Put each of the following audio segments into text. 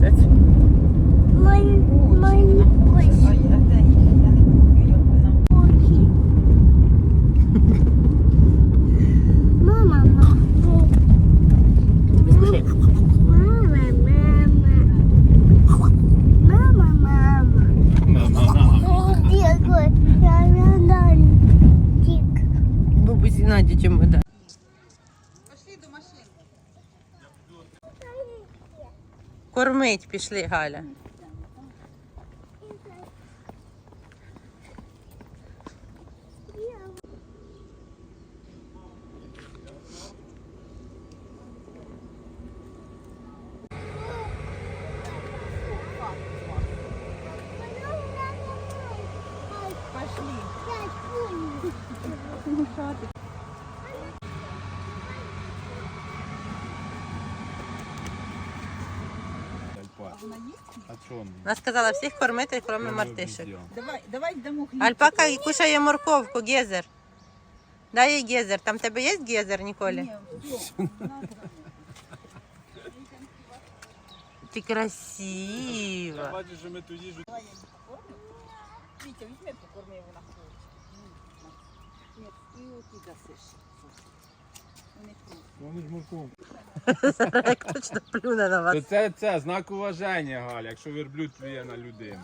That's. my mine was. Кормить пішли, Галя. Вона є? А що він? Вона сказала всіх кормити, крім мартишек. Давай, давай дамо хліб. Альпака і кушає морковку, гезер. Дай їй гезер. Там в тебе є гезер, Ніколі? Ні, все. Ти красива. Бачиш, що ми ту їжу. Давай я її покормлю. Вітя, візьми покорми, вона хоче. Ні, ти оті дасиш. Вони тут. Вони ж морковку. Зараз як точно плюне на вас. То це, це знак уваження, Галя, якщо верблюд плює на людину.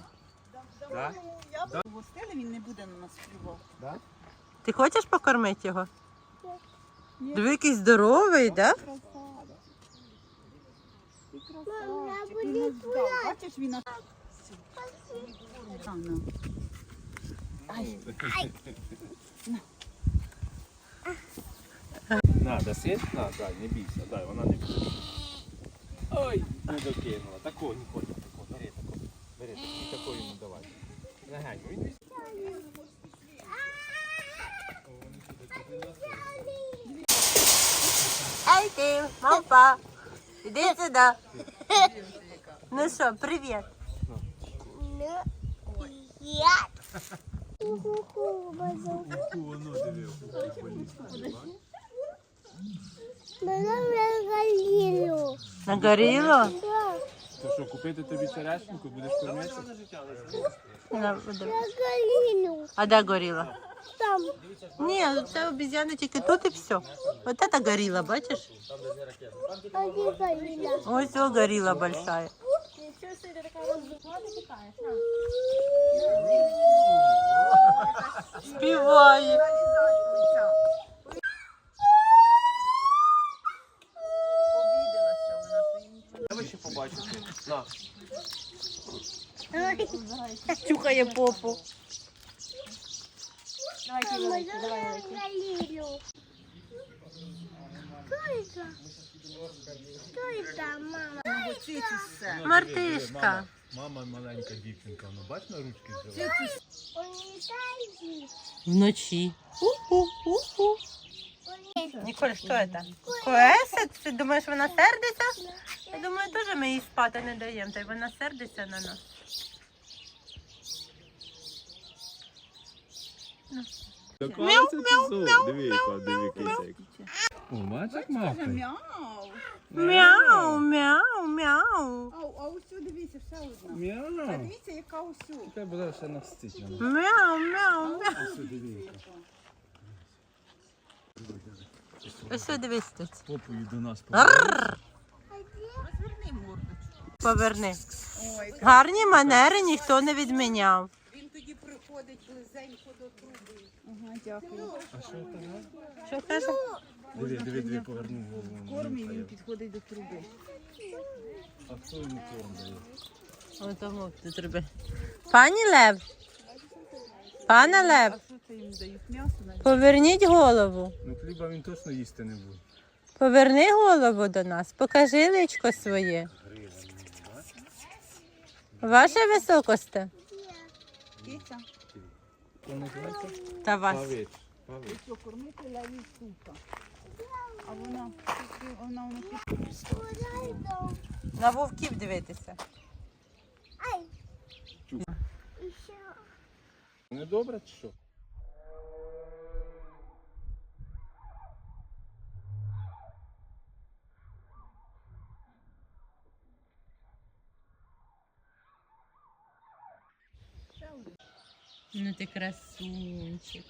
Давай, я б гостили, він не буде на нас плювати. Да? Ти хочеш покормити його? Ні. Диви, який здоровий, да? Ти красавчик, він нас здав. Бачиш, він нас... А, ну. Ай, На, даси? На, дай, не бійся, дай, вона не буде. Ой, не докинула. Такого не хоче, такого. Бери такого. Бери такого. І такого йому давай. Легенько. Він весь- Ей ти, мавпа. Іди сюди. Ну що, привіт. Я. Ху-ху-ху, базу. Воно дивив. Мене регаліло. Нагоріло? То що, купити тобі черешенку, будеш? На. Регаліло. А де горіла? Там. Ні, це обезьяна тільки тут і все. Вот это горіла, бачиш? Регаліло. Ось о горіла большая. Співає. На. Чухає попу. Мартишка. Мама маленька дівчинка, ну бач на ручки взяла. Вночі. У-у-у-у. Ніколь, що це? Коесет? Ти думаєш, вона сердиться? Я думаю, теж ми їй спати не даємо, та й вона сердиться на нас. Мяу, мяу, мяу, яка, диви, киця. О, як. Мяу. Мяу, мяу, мяу. А сюди дивіться, ще одна. А Мяу. дивіться, яка сюди. Тебе буде ще настить. Мяу, мяу, мяу. Ось що дивись тут. Попою до нас мордочку. Поверни. Гарні манери ніхто не відміняв. він тоді приходить близенько до труби. Ага, дякую. А що це? Що каже? Диви, диви, диви, повернув голову. Корм і він підходить до труби. А хто йому корм дає? Ось тому тут роби. Пані Лев. Пане Лев, А що це їм дають? М'ясо навіть? поверніть голову. Ну хліба він точно їсти не буде. Поверни голову до нас, покажи личко своє. Ваше високосте Киця. та вас. Кормити леві сука. А вона, вона, вона На вовків дивитися. Недобре чи що? Ну ти красунчик.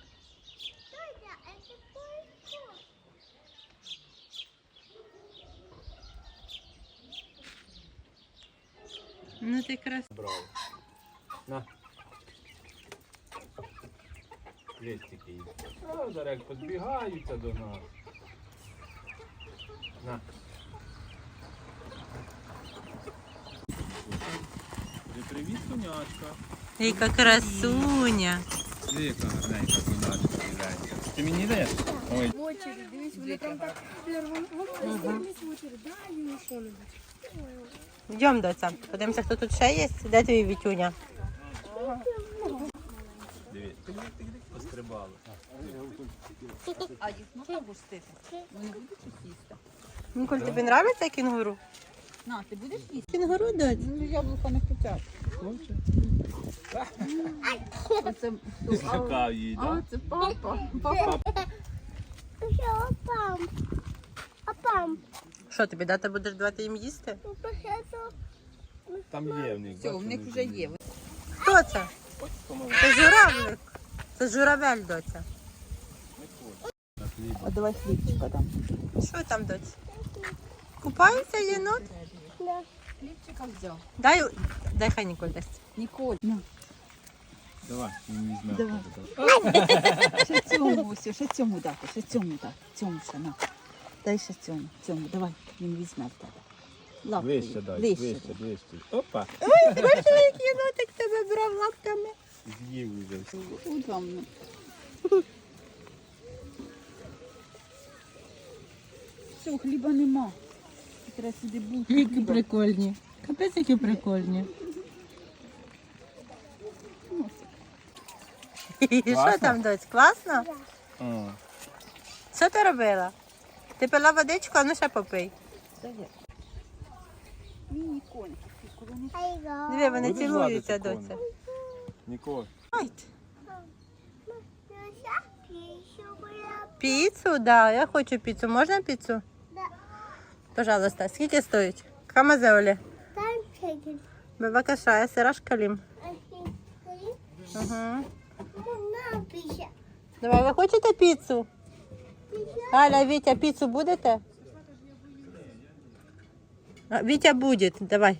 Ну ти крас... Браво. На. Листики є. А, зараз як підбігаються до нас. На. Ти привіт, конячка. Яка красуня. Яка гарненька конячка зеленька. Ти мені йдеш? Ой. В очередь, дивись, вони там так первым дивись в очередь, дай йому що-небудь. Йдемо, доця. Подивимося, хто тут ще є. Де твій Вітюня? Диви. Пострибали. А їх можна густити? Вони будуть їх їсти? Ніколь, тобі подобається кінгуру? На, ти будеш їсти? Кінгуру, доць. Ну, яблука не хотять. Оце, Злякав її, а, так? це папа. Папа. Що, тобі дати будеш давати їм їсти? Ну. Там є в них. Все, бачиш, в них вже є. Хто це? Це журавлик. Це журавель, доця. А давай хлібчика дам. Що там, доць? Купається єнот? Хлібчика взяв. Дай, дай хай Ніколь дасть. Ніколь, на. Давай, він візьме. Давай. Ще цьому, ще цьому дати, ще цьому дати. Цьому ще, на. Дай ще цьому, цьому, давай, він візьме в тебе. Лапкою. Вище дай, Вище. вище, вище. Опа. Ти бачиш, як єнотик тебе брав лапками? З'їв уже. Ну. Все, хліба нема. Треба сюди бути. Які прикольні. Капець, які прикольні. Що там, доць? Класно? Що ти робила? Ти пила водичку, а ну ще попий. Айго. Диви, вони Будеш цілуються, гладити доця. була. Піцу, да, я хочу піцу. Можна піцу? Да. Пожалуйста. Скільки стоїть? Камазе, Олі? Там чекін. Бабакаша, я сираш калім. Угу. мама пише. Давай, ви хочете піцу? Галя, Вітя, піцу будете? А, будет, давай.